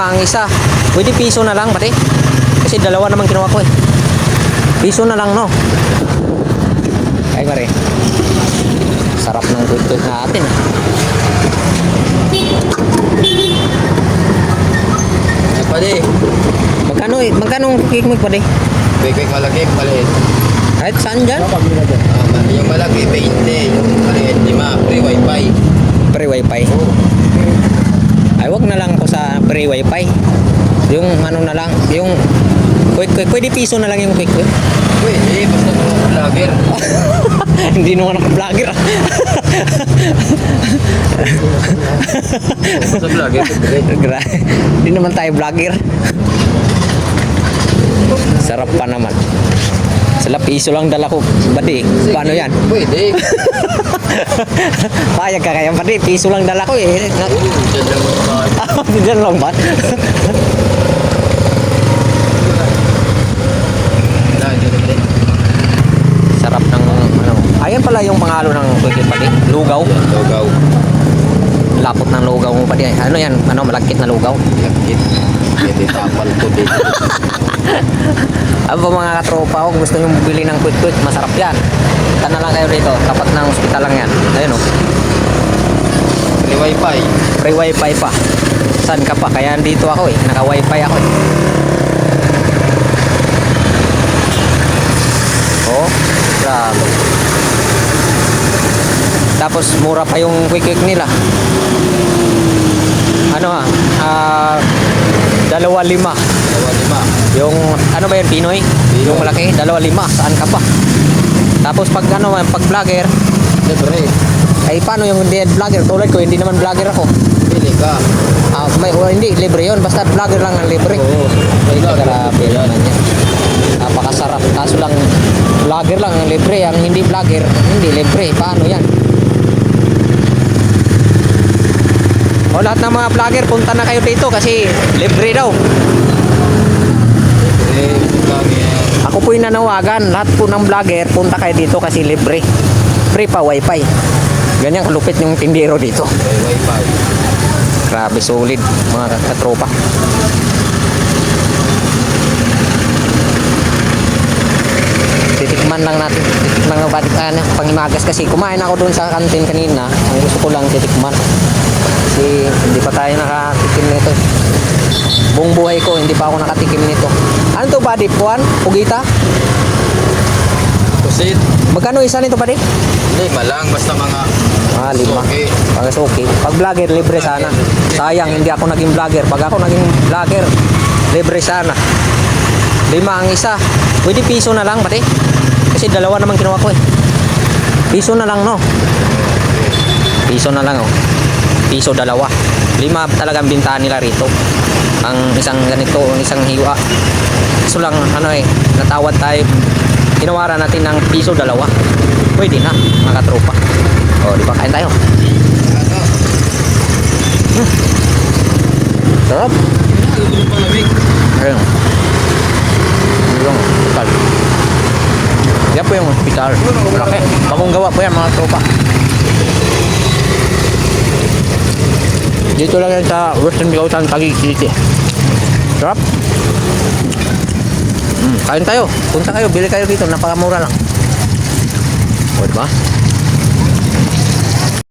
Ang isa, pwede piso na lang, pati. Kasi dalawa naman kinuha ko eh. Piso na lang, no? Ay, pare. Sarap ng quick natin. ah. Pwede. Magkano eh? Magkano ang cake mo, pare? Quick malaki, maliit. Kahit saan dyan? Ah, yung malaki, 20. Yung maliit, 5. Free wifi. Pre wifi. Wag na lang ako sa pre wifi. Yung ano na lang, yung quick quick, pwede piso na lang yung quick quick. Pwede, basta mo vlogger. Hindi naman ako vlogger. Basta vlogger, Hindi naman tayo vlogger. Sarap pa naman. Sala piso lang dala ko. Badi, paano yan? Pwede. Payag ka kaya badi, piso lang dala ko eh. Diyan lang ba? Ah. Sarap ng ano. Ayan pala yung pangalo ng quick pati. Lugaw. Lugaw. Lapot ng lugaw mo pati. Ano yan? Ano, malagkit na lugaw. Lakit. Pwede tapal to dito. Ano ba mga katropa ko, kung gusto nyo bumili ng quick quick, masarap yan. Punta na lang kayo dito, tapat ng ospital lang yan. Ayun oh. Free wifi. Free wifi pa. Saan ka pa? Kaya dito ako eh. Naka wifi ako eh. Oh, grabe. Tapos mura pa yung quick quick nila. Ano ah, ah, dalawa lima. Dalawa lima. Yung ano ba yun, Pinoy? Pinoy. Yung malaki, dalawa lima. Saan ka pa? Tapos pag ano, pag vlogger, Libre. ay paano yung hindi vlogger? Tulad ko, hindi naman vlogger ako. Pili ka. Ah, may, oh, hindi, libre yun. Basta vlogger lang ang libre. Oo. Ay, grabe yan. Napakasarap. Kaso lang, vlogger lang ang libre. Ang hindi vlogger, hindi libre. Paano yan? O lahat ng mga vlogger, punta na kayo dito kasi libre daw. Ako po yung nanawagan. Lahat po ng vlogger, punta kayo dito kasi libre. Free pa wifi. Ganyan kalupit yung tindero dito. Wifi. Grabe solid mga katropa. Titikman lang natin. Titikman ng batik ano, pangimagas kasi kumain ako doon sa kantin kanina. Ang gusto ko lang titikman. Tayo nakatikim nito. Buong buhay ko hindi pa ako nakatikim nito. Ano to buddy? Puan? Pugita? Kusit. Magkano isa nito buddy? Lima lang. Basta mga Ah, lima. Okay. Pag okay. Pag vlogger, libre sana. Sayang, hindi ako naging vlogger. Pag ako naging vlogger, libre sana. Lima ang isa. Pwede piso na lang, pati. Kasi dalawa naman kinuha ko eh. Piso na lang, no? Piso na lang, oh. Piso dalawa. Lima talagang bintahan nila rito. Ang isang ganito, ang isang hiwa. So lang, ano eh, natawad tayo. Tinawaran natin ng piso dalawa. Pwede na, mga katropa. O, di ba? Kain tayo. Sarap. Ayun. Yun yung hospital. Yan po yung hospital. Malaki. Bagong gawa po yan mga tropa. Dito lang yan sa Western Gautan, Taguig City. Sarap. Mm, kain tayo. Punta kayo, bili kayo dito. Napakamura lang. O, diba?